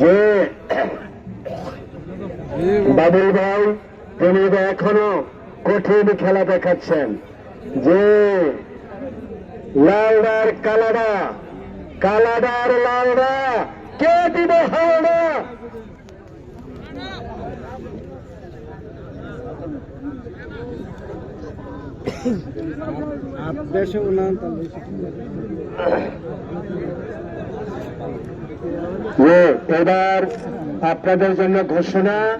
যে বাবুল ভাই তিনি এখনও কঠিন খেলা দেখাচ্ছেন। যে লালদার কালাডা, কালাডার লালদা, কে দিবে হাওড়া এবার আপনাদের জন্য ঘোষণা,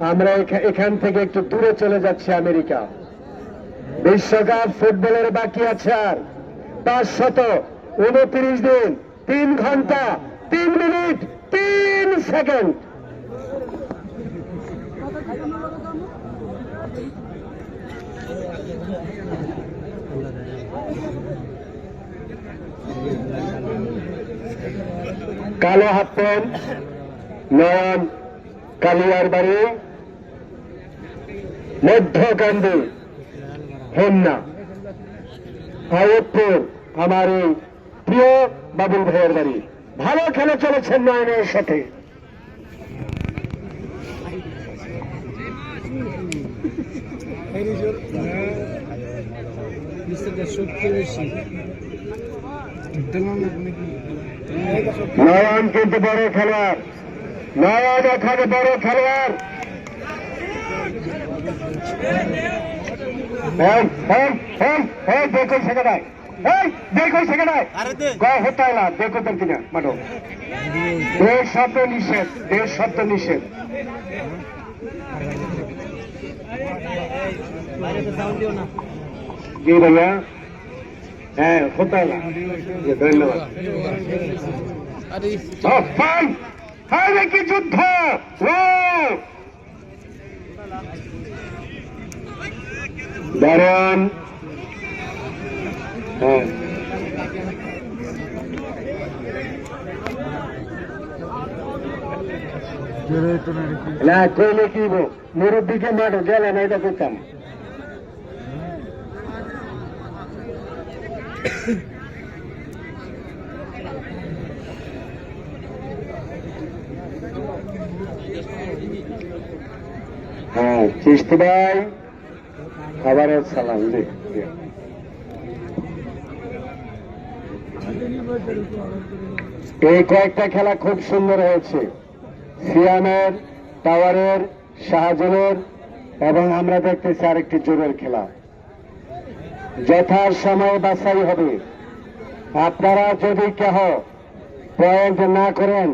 আমরা এখা- এখান থেকে একটু দূরে চলে যাচ্ছি আমেরিকা। বিশ্বকাপ ফুটবলের বাকি আছে আর। পাঁচ শত উনত্রিশ দিন, তিন ঘণ্টা, তিন মিনিট, তিন সেকেন্ড। কালো হাফ প্যান্ট নয়ন কালিয়ার বাড়ি মধ্যকান্দি। হেমনা। আয়তপুর আমার এই প্রিয় বাবুল ভাইয়ের বাড়ি। ভালো খেলে চলেছেন নয়নের সাথে। নয়ন কিন্তু বড় খেলোয়াড়। নয়ন এখানে বড় খেলোয়াড়। এই, এই, এই, এই, দেখো সেখানে এই দেখো সেখানে গয় হতে না দেখো তোর কিনা মানো শব্দ নিষেধ দেশ শব্দ নিষেধ। জি ভাইয়া? হ্যাঁ হতে না। ধন্যবাদ। যুদ্ধ? না কইলে কি গো মুরব্বীকে মাঠে গেলে না, এটা করতাম হ্যাঁ চিস্তি ভাই, খাবারের সালাম জি। এই কয়েকটা খেলা খুব সুন্দর হয়েছে। সিয়ামের, টাওয়ারের শাহজানের এবং আমরা দেখতেছি আরেকটি জোরের খেলা। যথা সময় বাছাই হবে। আপনারা যদি কেহ পয়েন্ট না করেন,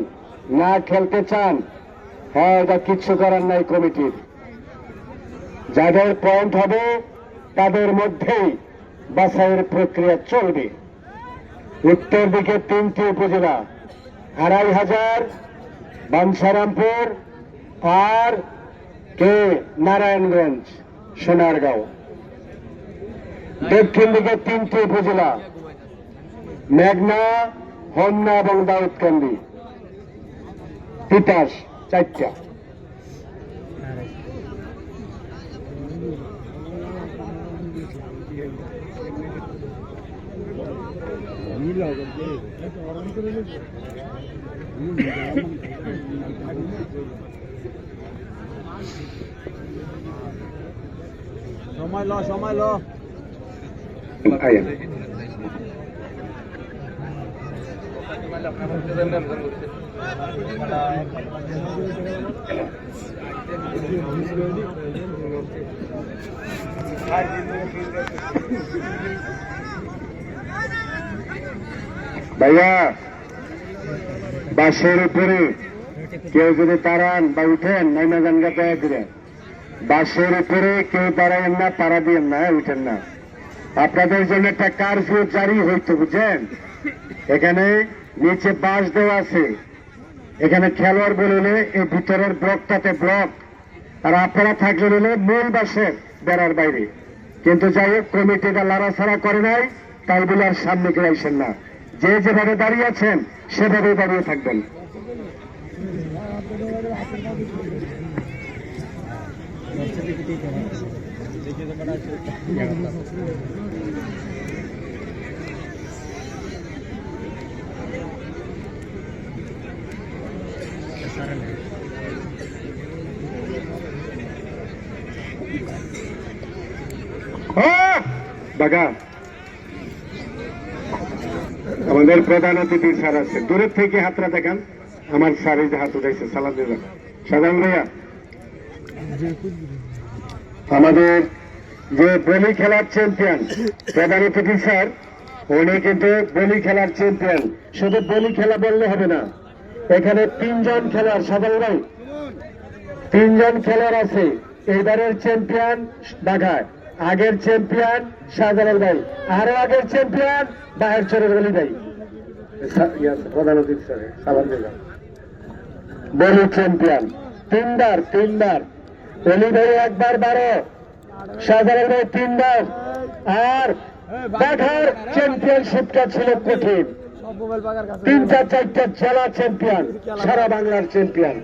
না খেলতে চান হ্যাঁ এটা কিচ্ছু করার নাই কমিটির। যাদের পয়েন্ট হবে, তাদের মধ্যেই বাছাইয়ের প্রক্রিয়া চলবে। উত্তর দিকে তিনটি উপজেলা, আড়াই হাজার বাঞ্ছারামপুর আর কে নারায়ণগঞ্জ, সোনারগাঁও। দক্ষিণ দিকে তিনটি উপজেলা, মেঘনা, হোমনা এবং দাউদকান্দি। তিতাস, চারটা। সময় ল সময় ল আয়া বাসের উপরে কেউ যদি তাড়ান বা উঠেন নাইমা গানগা দয়া করে বাসের উপরে কেউ দাঁড়াবেন না পাড়া দিয়েন না হ্যাঁ, উঠেন না। আপনাদের জন্য একটা কারফিউ জারি হইতো বুঝছেন? এখানে নিচে বাস দেওয়া আছে। এখানে খেলোয়াড় বললে এই ভিতরের ব্লকটাতে ব্লক। আর আপনারা থাকলে হলে মূল বাসের বেড়ার বাইরে। কিন্তু যাই হোক কমিটিটা লড়াছাড়া করে নাই তাই বলে আর সামনে আইসেন না। যে যেভাবে দাঁড়িয়ে আছেন সেভাবে দাঁড়িয়ে থাকবেন! বাগা আমাদের প্রধান অতিথি স্যার আছে। দূরের থেকে হাতটা দেখান। আমার স্যার এই যে হাত উঠাইছে, সালাম দিলাম সাধারণ ভাইয়া, আমাদের যে বলি খেলার চ্যাম্পিয়ন প্রধান অতিথি স্যার, উনি কিন্তু বলি খেলার চ্যাম্পিয়ন শুধু বলি খেলা বললে হবে না, এখানে তিনজন খেলার সাধারণ ভাই। তিনজন খেলোয়াড় আছে। এবারের চ্যাম্পিয়ন বাঘায় আগের চ্যাম্পিয়ন শাহজালাল ভাই আরও আগের চ্যাম্পিয়ন বাহের চরের বলি ভাই। প্রধান অতিথি স্যার বলি চ্যাম্পিয়ন তিনবার তিনবার। অলি ভাই একবার বারো শাহজালাল ভাই তিনবার। আর বাঘার চ্যাম্পিয়নশিপটা ছিল কঠিন। তিনটা চারটা জেলা চ্যাম্পিয়ন সারা বাংলার চ্যাম্পিয়ন